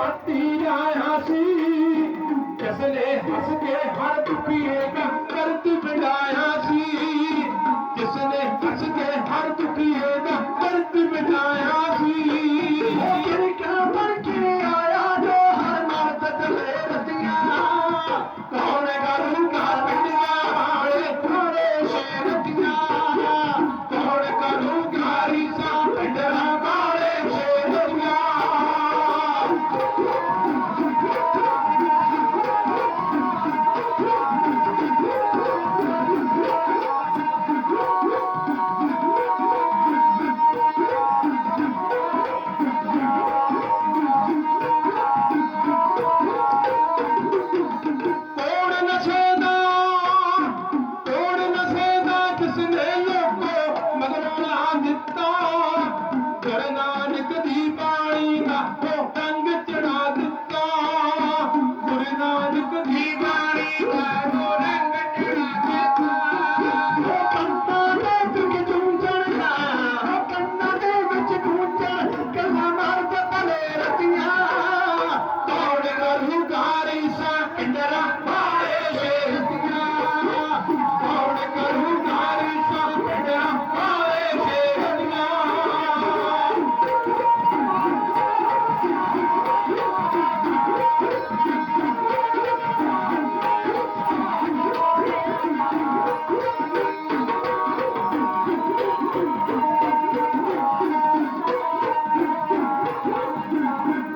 ਸਾਥੀ ਆਇਆ ਸੀ। ਜਿਸ ਨੇ ਹੱਸ ਕੇ ਹਰ ਦੁਖੀਏ ਦਾ ਕਰ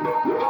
Yeah.